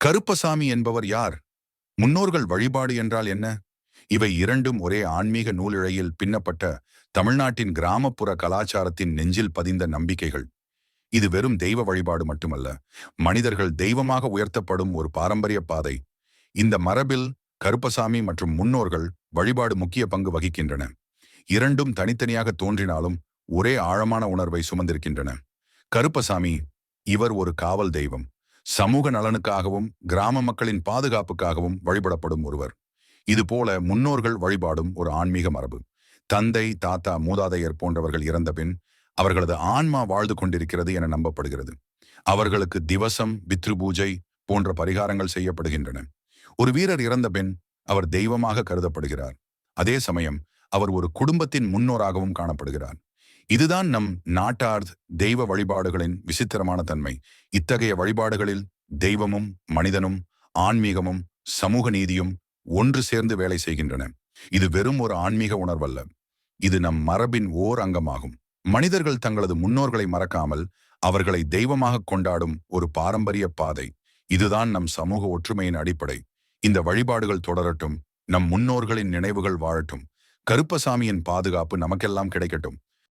கருப்பசாமி என்பவர் யார்? முன்னோர்கள் வழிபாடு என்றால் என்ன? இவை இரண்டும் ஒரே ஆன்மீக நூலிழையில் பின்னப்பட்ட தமிழ்நாட்டின் கிராமப்புற கலாச்சாரத்தின் நெஞ்சில் பதிந்த நம்பிக்கைகள். இது வெறும் தெய்வ வழிபாடு மட்டுமல்ல மனிதர்கள் தெய்வமாக உயர்த்தப்படும் ஒரு பாரம்பரிய பாதை. இந்த மரபில் கருப்பசாமி மற்றும் முன்னோர்கள் வழிபாடு முக்கிய பங்கு வகிக்கின்றன. இரண்டும் தனித்தனியாக தோன்றினாலும் ஒரே ஆழமான உணர்வை சுமந்திருக்கின்றன. கருப்பசாமி இவர் ஒரு காவல் தெய்வம். சமூக நலனுக்காகவும் கிராம மக்களின் பாதுகாப்புக்காகவும் வழிபடப்படும் ஒருவர். இதுபோல முன்னோர்கள் வழிபாடும் ஒரு ஆன்மீக மரபு. தந்தை தாத்தா மூதாதையர் போன்றவர்கள் இறந்த பின் அவர்களது ஆன்மா வாழ்ந்து கொண்டிருக்கிறது என நம்பப்படுகிறது. அவர்களுக்கு திவசம் பித்ரு பூஜை போன்ற பரிகாரங்கள் செய்யப்படுகின்றன. ஒரு வீரர் இறந்த பின் அவர் தெய்வமாக கருதப்படுகிறார். அதே சமயம் அவர் ஒரு குடும்பத்தின் முன்னோராகவும் காணப்படுகிறார். இதுதான் நம் நாட்டார் தெய்வ வழிபாடுகளின் விசித்திரமான தன்மை. இத்தகைய வழிபாடுகளில் தெய்வமும் மனிதனும் ஆன்மீகமும் சமூக நீதியும் ஒன்று சேர்ந்து வேலை செய்கின்றன. இது வெறும் ஒரு ஆன்மீக உணர்வல்ல. இது நம் மரபின் ஓர் அங்கமாகும். மனிதர்கள் தங்களது முன்னோர்களை மறக்காமல் அவர்களை தெய்வமாக கொண்டாடும் ஒரு பாரம்பரிய பாதை. இதுதான் நம் சமூக ஒற்றுமையின் அடிப்படை. இந்த வழிபாடுகள் தொடரட்டும். நம் முன்னோர்களின் நினைவுகள் வாழட்டும். கருப்பசாமியின் பாதுகாப்பு நமக்கெல்லாம் கிடைக்கட்டும்.